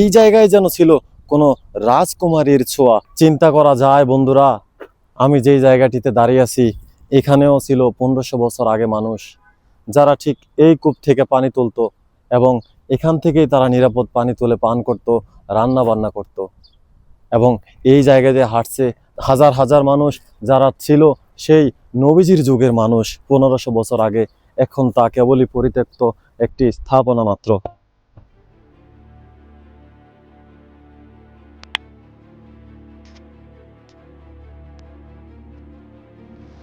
এই জায়গায় যেন ছিল কোনো রাজকুমারীর ছোঁয়া। চিন্তা করা যায়, বন্ধুরা। আমি যেই জায়গাটিতে দাঁড়িয়ে আছি, এখানেও ছিল পনেরোশো বছর আগে মানুষ, যারা ঠিক এই কূপ থেকে পানি তুলতো এবং এখান থেকেই তারা নিরাপদ পানি তুলে পান করত রান্না বান্না করত। এবং এই জায়গা দিয়ে হাঁটছে হাজার হাজার মানুষ, যারা ছিল সেই নবীজির যুগের মানুষ, পনেরোশো বছর আগে। এখন তা কেবলই পরিত্যক্ত একটি স্থাপনা মাত্র।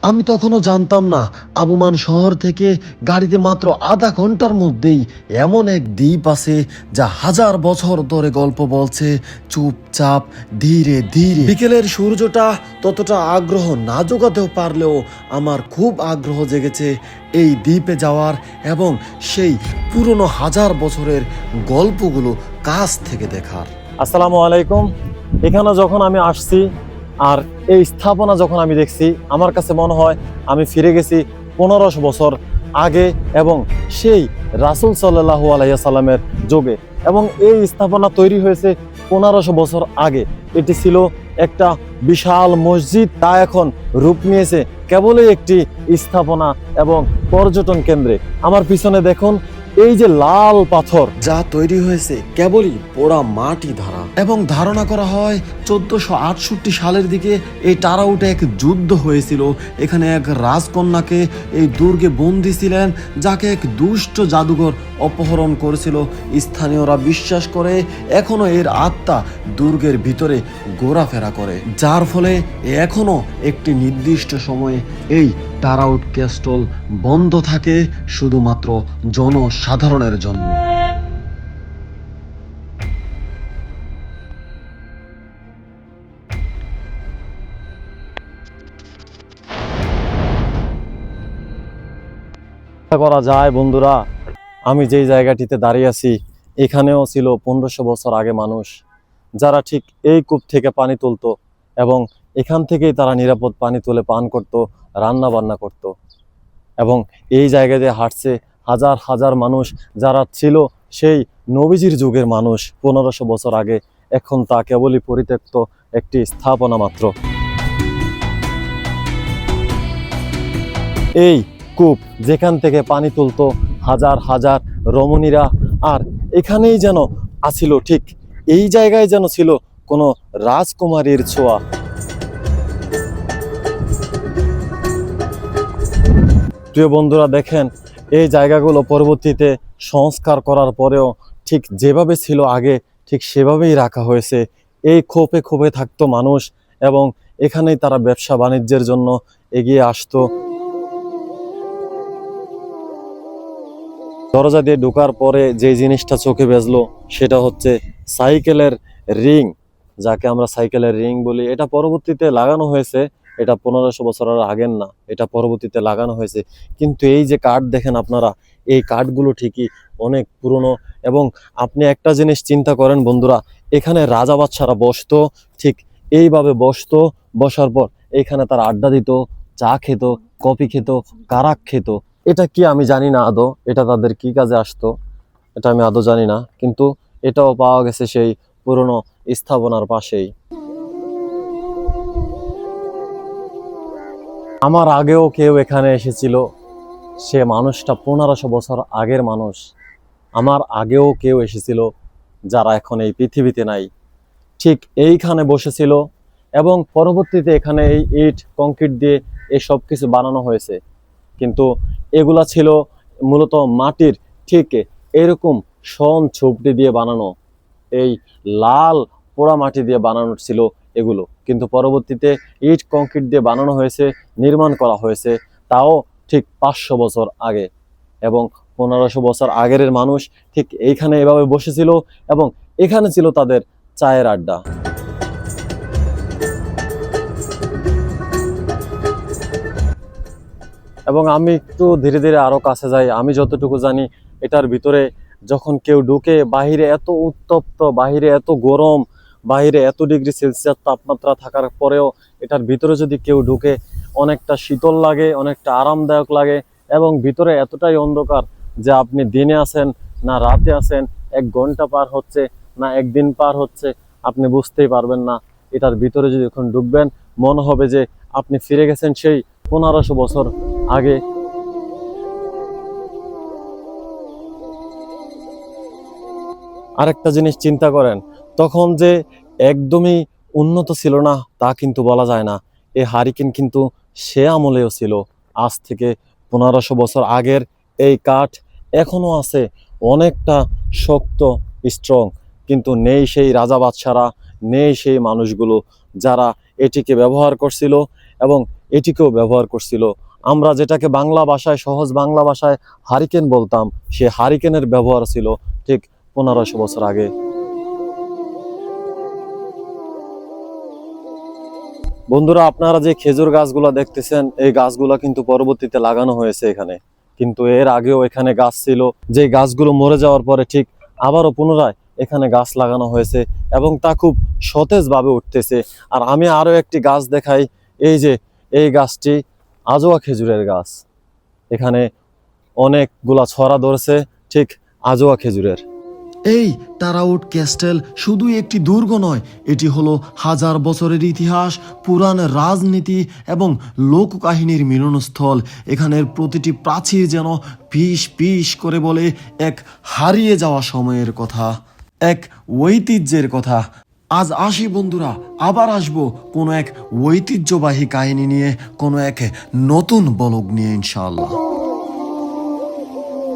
আমি তখনও জানতাম না, আবুমান শহর থেকে গাড়িতে মাত্র আধা ঘণ্টার মধ্যেই এমন এক দ্বীপ আছে যা হাজার বছর ধরে গল্প বলছে, চুপচাপ, ধীরে ধীরে। বিকেলের সূর্যটা ততটা আগ্রহ না জোগাতেও পারলেও আমার খুব আগ্রহ জেগেছে এই দ্বীপে যাওয়ার এবং সেই পুরনো হাজার বছরের গল্পগুলো কাছ থেকে দেখার। আসসালামু আলাইকুম। এখানে যখন আমি আসছি আর এই স্থাপনা যখন আমি দেখছি, আমার কাছে মনে হয় আমি ফিরে গেছি পনেরোশো বছর আগে এবং সেই রাসুল সাল্লাহু আলাইসাল্লামের যোগে। এবং এই স্থাপনা তৈরি হয়েছে পনেরোশো বছর আগে। এটি ছিল একটা বিশাল মসজিদ, তা এখন রূপ নিয়েছে কেবলই একটি স্থাপনা এবং পর্যটন কেন্দ্রে। আমার পিছনে দেখুন, এই যে লাল পাথর, যা তৈরি হয়েছে কেবলই পোড়া মাটি ধারা এবং ধারণা করা হয় চোদ্দশো আটষট্টি সালের দিকে এই টারাউটে এক যুদ্ধ হয়েছিল। এখানে এক রাজকন্যাকে এই দুর্গে বন্দী ছিলেন, যাকে এক দুষ্ট জাদুঘর অপহরণ করেছিল। স্থানীয়রা বিশ্বাস করে এখনও এর আত্মা দুর্গের ভিতরে ঘোরাফেরা করে, যার ফলে এখনও একটি নির্দিষ্ট সময়ে এই টারাউট ক্যাস্টল বন্ধ থাকে, শুধুমাত্র জনসাধারণের জন্য। করা যায়, বন্ধুরা। আমি যেই জায়গাটিতে দাঁড়িয়ে আছি, এখানেও ছিল পনেরোশো বছর আগে মানুষ, যারা ঠিক এই কূপ থেকে পানি তুলতো এবং এখান থেকেই তারা নিরাপদ পানি তুলে পান করত রান্না বান্না করত। এবং এই জায়গা দিয়ে হাঁটছে হাজার হাজার মানুষ, যারা ছিল সেই নবীজির যুগের মানুষ পনেরোশো বছর আগে। এখন তা কেবলই পরিত্যক্ত একটি স্থাপনা মাত্র। এই কূপ যেখান থেকে পানি তুলতো হাজার হাজার রমণীরা। আর এখানেই যেন আছিল ঠিক এই জায়গায় যেন ছিল কোনো রাজকুমারীর ছোঁয়া। প্রিয় বন্ধুরা, দেখেন, এই জায়গাগুলো পরবর্তীতে সংস্কার করার পরেও ঠিক যেভাবে ছিল আগে, ঠিক সেভাবেই রাখা হয়েছে। এই ক্ষোভে ক্ষোভে থাকতো মানুষ এবং এখানেই তারা ব্যবসা বাণিজ্যের জন্য এগিয়ে আসতো। দরজা দিয়ে ঢোকার পরে যে জিনিসটা চোখে বেজলো, সেটা হচ্ছে সাইকেলের রিং, যাকে আমরা সাইকেলের রিং বলি। এটা পরবর্তীতে লাগানো হয়েছে, এটা পনেরোশো বছরের আগের না, এটা পরবর্তীতে লাগানো হয়েছে। কিন্তু এই যে কাঠ দেখেন আপনারা, এই কাঠগুলো ঠিকই অনেক পুরনো এবং আপনি একটা জিনিস চিন্তা করেন বন্ধুরা, এখানে রাজা বাচ্চারা বসতো, ঠিক এইভাবে বসতো, বসার পর এখানে তারা আড্ডা দিত, চা খেত, কফি খেত, কারাক খেত এটা কি আমি জানি না আদৌ? এটা তাদের কি কাজে আসতো? এটা আমি আদৌ জানি না। কিন্তু এটাও পাওয়া গেছে সেই পুরনো স্থাপনার পাশেই। আমার আগেও কেউ এখানে এসেছিল। সে মানুষটা পনেরোশো বছর আগের মানুষ। আমার আগেও কেউ এসেছিল যারা এখন এই পৃথিবীতে নাই। ঠিক এইখানে বসেছিল এবং পরবর্তীতে এখানে এই ইট, কংক্রিট দিয়ে এসব কিছু বানানো হয়েছে। কিন্তু এগুলা ছিল মূলত মাটির ঠিক এরকম শন ছুপটি দিয়ে বানানো, এই লাল পোড়া মাটি দিয়ে বানানো ছিল এগুলো। কিন্তু পরবর্তীতে ইট, কংক্রিট দিয়ে বানানো হয়েছে, নির্মাণ করা হয়েছে, তাও ঠিক পাঁচশো বছর আগে এবং পনেরোশো বছর আগের মানুষ ঠিক এইখানে এভাবে বসেছিল এবং এখানে ছিল তাদের চায়ের আড্ডা। এবং আমি একটু ধীরে ধীরে আরও কাছে যাই। আমি যতটুকু জানি, এটার ভিতরে যখন কেউ ঢুকে, বাহিরে এত উত্তপ্ত, বাহিরে এত গরম, বাহিরে এত ডিগ্রি সেলসিয়াস তাপমাত্রা থাকার পরেও এটার ভিতরে যদি কেউ ঢুকে, অনেকটা শীতল লাগে, অনেকটা আরামদায়ক লাগে এবং ভিতরে এতটাই অন্ধকার যে আপনি দিনে আছেন না রাতে আছেন এক ঘণ্টা পার হচ্ছে না একদিন পার হচ্ছে, আপনি বুঝতেই পারবেন না। এটার ভিতরে যদি এখন ঢুকবেন, মনে হবে যে আপনি ফিরে গেছেন সেই পনেরোশো বছর আগে। আরেকটা জিনিস চিন্তা করেন, তখন যে একদমই উন্নত ছিল না, তা কিন্তু বলা যায় না। এই হারিকেন কিন্তু সে আমলেও ছিল। আজ থেকে পনেরোশো বছর আগের এই কাঠ এখনও আছে, অনেকটা শক্ত স্ট্রং কিন্তু নেই সেই রাজা বাদশারা, নেই সেই মানুষগুলো যারা এটিকে ব্যবহার করছিল এবং এটিকেও ব্যবহার করছিল। আমরা যেটাকে বাংলা ভাষায়, সহজ বাংলা ভাষায় হারিকেন বলতাম, সে হারিকেনের ব্যবহার ছিল ঠিক পনেরোশো বছর আগে। বন্ধুরা, আপনারা যে খেজুর গাছগুলো দেখতেছেন, এই গাছগুলো কিন্তু পরবর্তীতে লাগানো হয়েছে এখানে। কিন্তু এর আগেও এখানে গাছ ছিল। যে গাছগুলো মরে যাওয়ার পরে ঠিক আবারও পুনরায় এখানে গাছ লাগানো হয়েছে এবং তা খুব সতেজভাবে উঠতেছে। আর আমি আরও একটি গাছ দেখাই, এই যে এই গাছটি আজোয়া খেজুরের গাছ। এখানে অনেকগুলা ছড়া ধরেছে, ঠিক আজোয়া খেজুরের। এই টারাউট ক্যাস্টেল শুধুই একটি দুর্গ নয়, এটি হলো হাজার বছরের ইতিহাস, পুরাণ রাজনীতি এবং লোককাহিনীর মিলনস্থল। এখানের প্রতিটি প্রাচীর যেন পিস পিস করে বলে এক হারিয়ে যাওয়া সময়ের কথা, এক ঐতিহ্যের কথা। আজ আসি বন্ধুরা, আবার আসব কোনো এক ঐতিহ্যবাহী কাহিনী নিয়ে, কোনো এক নতুন বলক নিয়ে ইনশাআল্লাহ।